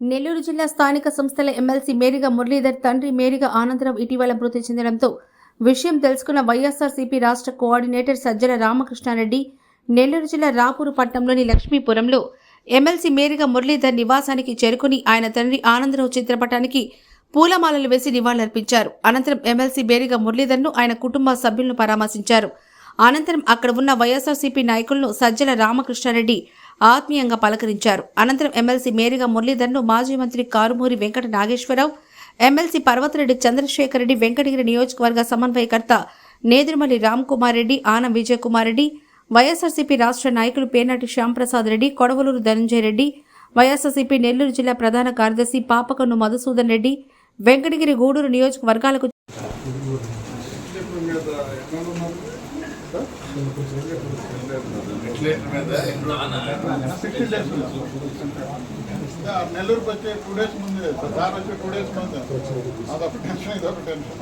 నెల్లూరు జిల్లా స్థానిక సంస్థల ఎమ్మెల్సీ మేరిగా మురళీధర్ తండ్రి మేరిగా ఆనందరావు ఇటీవల మృతి చెందడంతో విషయం తెలుసుకున్న వైఎస్ఆర్సీపీ రాష్ట్ర కోఆర్డినేటర్ సజ్జల రామకృష్ణారెడ్డి నెల్లూరు జిల్లా రాపూరు పట్టణంలోని లక్ష్మీపురంలో ఎమ్మెల్సీ మేరిగా మురళీధర్ నివాసానికి చేరుకుని ఆయన తండ్రి ఆనందరావు చిత్రపటానికి పూలమాలలు వేసి నివాళులర్పించారు. అనంతరం ఎమ్మెల్సీ బేరిగా మురళీధర్ను ఆయన కుటుంబ సభ్యులను పరామర్శించారు. అనంతరం అక్కడ ఉన్న వైఎస్ఆర్సీపీ నాయకులను సజ్జల రామకృష్ణారెడ్డి ఆత్మీయంగా పలకరించారు. అనంతరం ఎమ్మెల్సీ మేరిగా మురళీధర్ను మాజీ మంత్రి కారుమూరి వెంకట నాగేశ్వరరావు ఎమ్మెల్సీ పర్వతరెడ్డి చంద్రశేఖర్ రెడ్డి వెంకటగిరి నియోజకవర్గ సమన్వయకర్త నేదురుమల్లి రామ్కుమార్ రెడ్డి ఆనం విజయ్ కుమార్ రెడ్డి వైఎస్ఆర్సీపీ రాష్ట్ర నాయకులు పేనాటి శ్యాంప్రసాద్ రెడ్డి కొడవలూరు ధనంజయ రెడ్డి వైఎస్ఆర్సీపీ నెల్లూరు జిల్లా ప్రధాన కార్యదర్శి పాపకన్ను మధుసూదన్ రెడ్డి వెంకటగిరి గూడూరు నియోజకవర్గాలకు నెల్లూరుకి వచ్చే టూ డేస్ ముందు సార్ వచ్చే టూ డేస్ ముందు అదొక టెన్షన్ ఇదొక టెన్షన్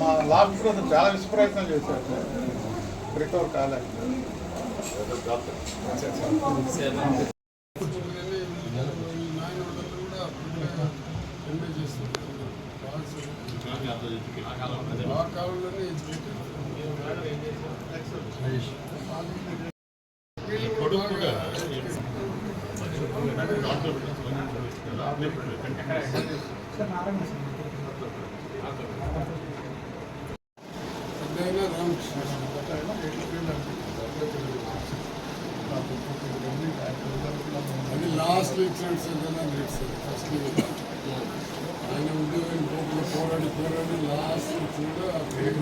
మా లాస్ట్ రోజు చాలా విశ్వప్రయత్నం చేశారు రికవర్ కాలేదు కాలే ఆ కాలంలోనే పెద్దయినా రామకృష్ణ అది లాస్ట్ ఇన్సిడెంట్స్ ఏదైనా ఫస్ట్ పోరాడి పోరాడి లాస్ట్ కూడా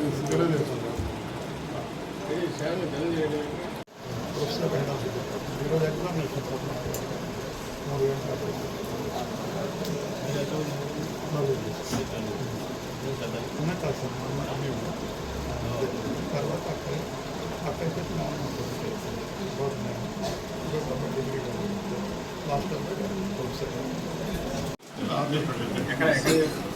తర్వాత అక్కడ అక్కడికి లాస్ట్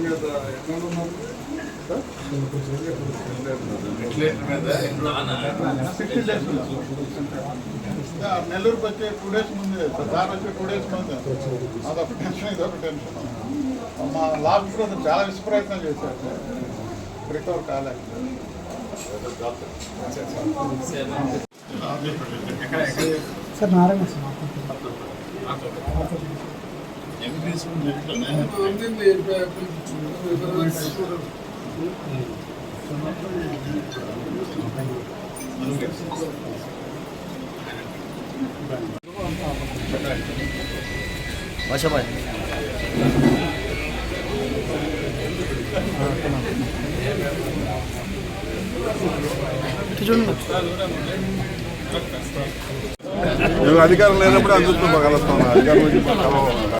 పిలిపించుకుంటాం నెల్లూరుకి వచ్చే టూ డేస్ ముందు సార్ వచ్చే టూ డేస్ ముందు. అదొక టెన్షన్ ఇదొక టెన్షన్ మా లాస్ట్ బ్రదర్ చాలా విశ్వప్రయత్నం చేశారు. రికవర్ కాలే. సార్ నారాయణ సార్ అందరినీ వర్షపాయ్ మేము అధికారం లేనప్పుడు అందరితో కలుస్తాం అధికారం